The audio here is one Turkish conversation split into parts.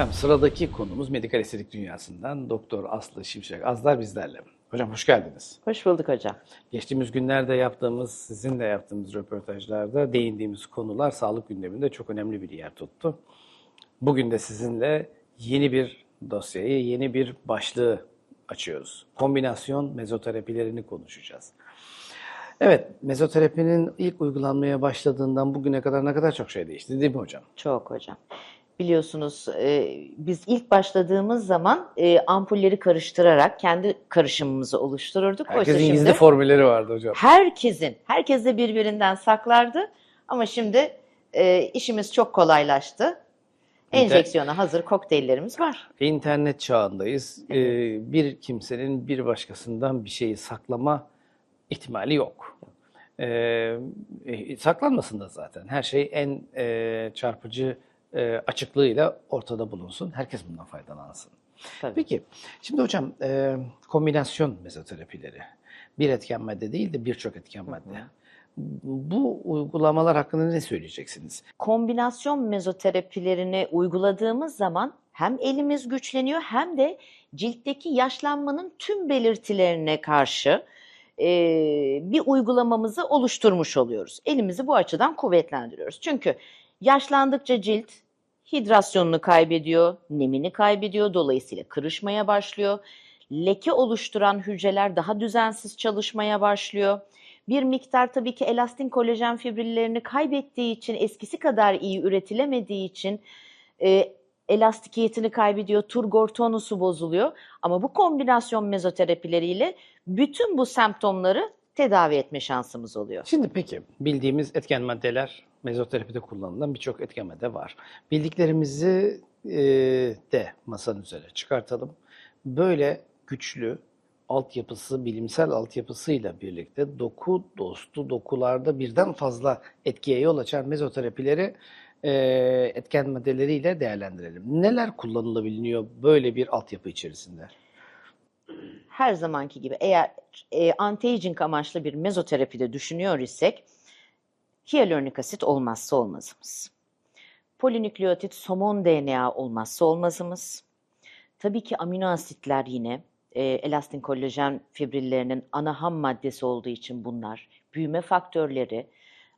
Efendim sıradaki konumuz medikal estetik dünyasından Doktor Aslı Şimşek. Azlar bizlerle. Hocam hoş geldiniz. Hoş bulduk hocam. Geçtiğimiz günlerde yaptığımız, sizinle yaptığımız röportajlarda değindiğimiz konular sağlık gündeminde çok önemli bir yer tuttu. Bugün de sizinle yeni bir dosyayı, yeni bir başlığı açıyoruz. Kombinasyon mezoterapilerini konuşacağız. Evet, mezoterapinin ilk uygulanmaya başladığından bugüne kadar ne kadar çok şey değişti değil mi hocam? Çok hocam. Biliyorsunuz e, biz ilk başladığımız zaman e, ampulleri karıştırarak kendi karışımımızı oluştururduk. Oysa Herkesin şimdi gizli formülleri vardı hocam. herkesin, herkes de birbirinden saklardı. Ama şimdi e, işimiz çok kolaylaştı. Enjeksiyona hazır kokteyllerimiz var. İnternet çağındayız. Ee, bir kimsenin bir başkasından bir şeyi saklama ihtimali yok. Ee, saklanmasın da zaten. Her şey en e, çarpıcı e, açıklığıyla ortada bulunsun. Herkes bundan faydalansın. Tabii. Peki, şimdi hocam e, kombinasyon mezoterapileri. Bir etken madde değil de birçok etken madde. Bu uygulamalar hakkında ne söyleyeceksiniz? kombinasyon mezoterapilerini uyguladığımız zaman hem elimiz güçleniyor hem de ciltteki yaşlanmanın tüm belirtilerine karşı e, bir uygulamamızı oluşturmuş oluyoruz. Elimizi bu açıdan kuvvetlendiriyoruz. Çünkü yaşlandıkça cilt hidrasyonunu kaybediyor, nemini kaybediyor, dolayısıyla kırışmaya başlıyor. Leke oluşturan hücreler daha düzensiz çalışmaya başlıyor. Bir miktar tabii ki elastin kolajen fibrillerini kaybettiği için, eskisi kadar iyi üretilemediği için e, elastikiyetini kaybediyor, turgor tonusu bozuluyor. Ama bu kombinasyon mezoterapileriyle bütün bu semptomları tedavi etme şansımız oluyor. Şimdi peki bildiğimiz etken maddeler mezoterapide kullanılan birçok etken madde var. Bildiklerimizi e, de masanın üzerine çıkartalım. Böyle güçlü altyapısı, bilimsel altyapısıyla birlikte doku dostu dokularda birden fazla etkiye yol açan mezoterapileri e, etken maddeleriyle değerlendirelim. Neler kullanılabiliyor böyle bir altyapı içerisinde? Her zamanki gibi eğer e, anti-aging amaçlı bir mezoterapide düşünüyor isek hyaluronik asit olmazsa olmazımız. Polinükleotit somon DNA olmazsa olmazımız. Tabii ki amino asitler yine e, elastin kolajen fibrillerinin ana ham maddesi olduğu için bunlar. Büyüme faktörleri,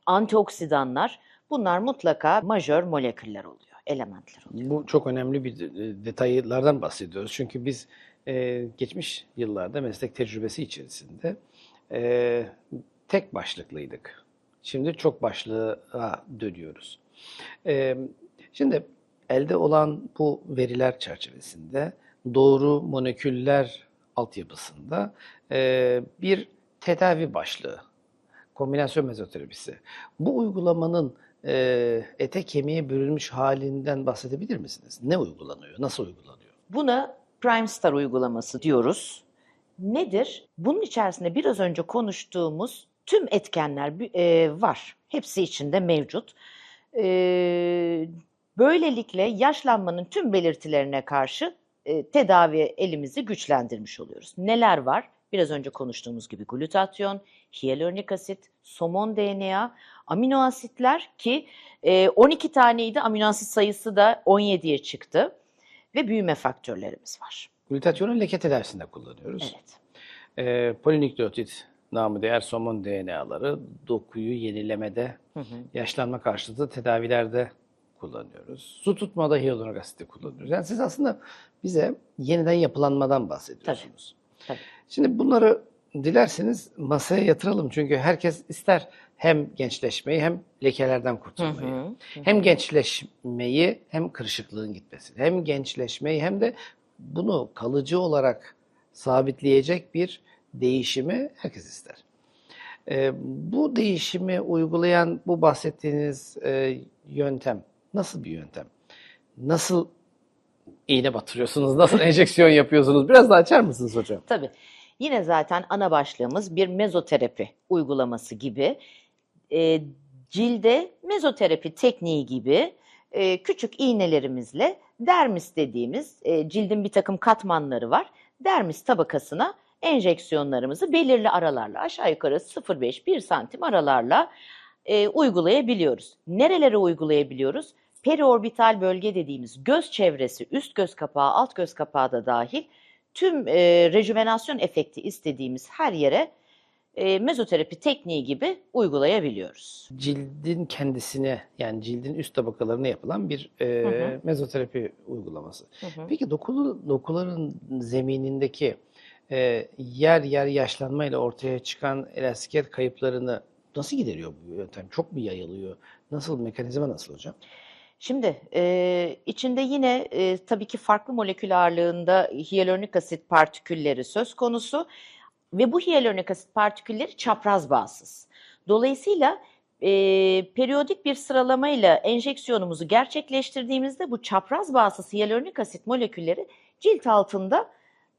antioksidanlar bunlar mutlaka majör moleküller oluyor, elementler oluyor. Bu çok önemli bir de- detaylardan bahsediyoruz. Çünkü biz e, geçmiş yıllarda meslek tecrübesi içerisinde e, tek başlıklıydık. Şimdi çok başlığa dönüyoruz. E, şimdi elde olan bu veriler çerçevesinde doğru moleküller altyapısında e, bir tedavi başlığı kombinasyon mezoterapisi. Bu uygulamanın e, ete kemiğe bürünmüş halinden bahsedebilir misiniz? Ne uygulanıyor? Nasıl uygulanıyor? Buna Prime Star uygulaması diyoruz. Nedir? Bunun içerisinde biraz önce konuştuğumuz tüm etkenler e, var. Hepsi içinde mevcut. E, böylelikle yaşlanmanın tüm belirtilerine karşı e, tedavi elimizi güçlendirmiş oluyoruz. Neler var? Biraz önce konuştuğumuz gibi glutatyon, hyaluronik asit, somon DNA, amino asitler ki e, 12 taneydi amino asit sayısı da 17'ye çıktı ve büyüme faktörlerimiz var. Glutatyonu leke tedavisinde kullanıyoruz. Evet. E, polinükleotit namı değer somon DNA'ları dokuyu yenilemede, yaşlanma karşıtı tedavilerde kullanıyoruz. Su tutmada hyaluronik asiti kullanıyoruz. Yani siz aslında bize yeniden yapılanmadan bahsediyorsunuz. Tabii. Şimdi bunları dilerseniz masaya yatıralım. Çünkü herkes ister hem gençleşmeyi hem lekelerden kurtulmayı. Hı hı. Hem gençleşmeyi hem kırışıklığın gitmesini. Hem gençleşmeyi hem de bunu kalıcı olarak sabitleyecek bir değişimi herkes ister. Ee, bu değişimi uygulayan bu bahsettiğiniz e, yöntem nasıl bir yöntem? Nasıl iğne batırıyorsunuz? Nasıl enjeksiyon yapıyorsunuz? Biraz daha açar mısınız hocam? Tabii. Yine zaten ana başlığımız bir mezoterapi uygulaması gibi. E, cilde mezoterapi tekniği gibi e, küçük iğnelerimizle dermis dediğimiz e, cildin bir takım katmanları var. Dermis tabakasına enjeksiyonlarımızı belirli aralarla aşağı yukarı 0,5-1 santim aralarla e, uygulayabiliyoruz. Nerelere uygulayabiliyoruz? periorbital bölge dediğimiz göz çevresi, üst göz kapağı, alt göz kapağı da dahil tüm e, rejuvenasyon efekti istediğimiz her yere e, mezoterapi tekniği gibi uygulayabiliyoruz. Cildin kendisine yani cildin üst tabakalarına yapılan bir e, Hı hı. mezoterapi uygulaması. Hı hı. Peki dokulu, dokuların zeminindeki e, yer yer yaşlanmayla ortaya çıkan elastikiyet kayıplarını nasıl gideriyor bu yöntem? Çok mu yayılıyor? Nasıl mekanizma nasıl hocam? Şimdi e, içinde yine e, tabii ki farklı molekül ağırlığında hyaluronik asit partikülleri söz konusu ve bu hyaluronik asit partikülleri çapraz bağsız. Dolayısıyla e, periyodik bir sıralamayla enjeksiyonumuzu gerçekleştirdiğimizde bu çapraz bağsız hyaluronik asit molekülleri cilt altında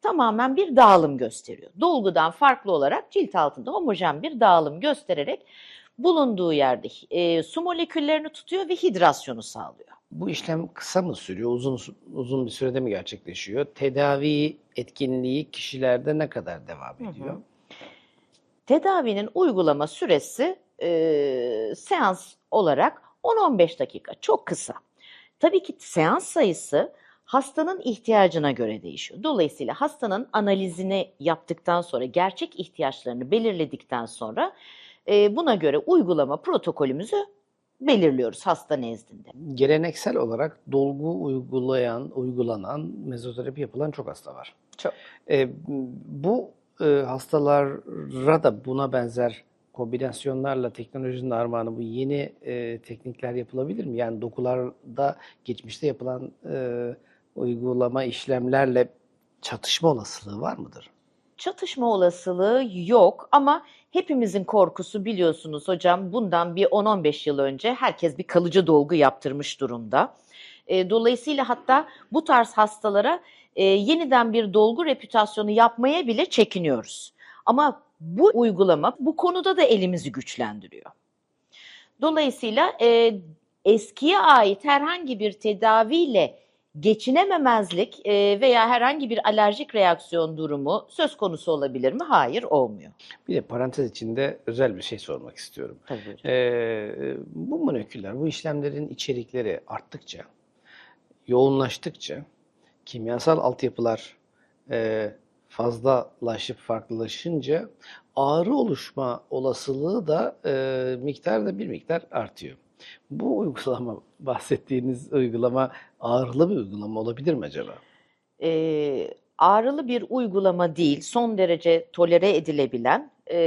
tamamen bir dağılım gösteriyor. Dolgudan farklı olarak cilt altında homojen bir dağılım göstererek bulunduğu yerde e, su moleküllerini tutuyor ve hidrasyonu sağlıyor. Bu işlem kısa mı sürüyor? Uzun uzun bir sürede mi gerçekleşiyor? Tedavi etkinliği kişilerde ne kadar devam ediyor? Tedavinin uygulama süresi e, seans olarak 10-15 dakika. Çok kısa. Tabii ki seans sayısı hastanın ihtiyacına göre değişiyor. Dolayısıyla hastanın analizini yaptıktan sonra, gerçek ihtiyaçlarını belirledikten sonra e, buna göre uygulama protokolümüzü belirliyoruz hasta nezdinde. Geleneksel olarak dolgu uygulayan, uygulanan, mezoterapi yapılan çok hasta var. Çok. E, bu e, hastalara da buna benzer kombinasyonlarla teknolojinin armağanı bu yeni e, teknikler yapılabilir mi? Yani dokularda geçmişte yapılan e, uygulama işlemlerle çatışma olasılığı var mıdır? Çatışma olasılığı yok ama hepimizin korkusu biliyorsunuz hocam bundan bir 10-15 yıl önce herkes bir kalıcı dolgu yaptırmış durumda. Dolayısıyla hatta bu tarz hastalara yeniden bir dolgu reputasyonu yapmaya bile çekiniyoruz. Ama bu uygulama bu konuda da elimizi güçlendiriyor. Dolayısıyla eskiye ait herhangi bir tedaviyle geçinememezlik e, veya herhangi bir alerjik reaksiyon durumu söz konusu olabilir mi? Hayır, olmuyor. Bir de parantez içinde özel bir şey sormak istiyorum. Tabii. Ee, bu moleküller, bu işlemlerin içerikleri arttıkça, yoğunlaştıkça, kimyasal altyapılar e, fazlalaşıp farklılaşınca ağrı oluşma olasılığı da e, miktarda bir miktar artıyor. Bu uygulama, bahsettiğiniz uygulama ağrılı bir uygulama olabilir mi acaba? e, ağrılı bir uygulama değil, son derece tolere edilebilen, e,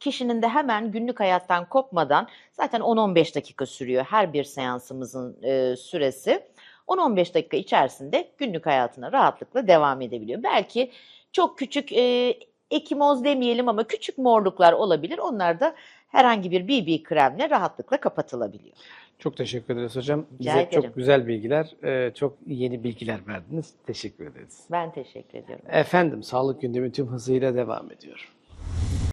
kişinin de hemen günlük hayattan kopmadan, zaten 10-15 dakika sürüyor her bir seansımızın e, süresi. 10-15 dakika içerisinde günlük hayatına rahatlıkla devam edebiliyor. Belki çok küçük e, ekimoz demeyelim ama küçük morluklar olabilir. Onlar da herhangi bir BB kremle rahatlıkla kapatılabiliyor. Çok teşekkür ederiz hocam. Rica Bize ederim. çok güzel bilgiler, e, çok yeni bilgiler verdiniz. Teşekkür ederiz. Ben teşekkür ediyorum. Efendim, sağlık gündemi tüm hızıyla devam ediyor.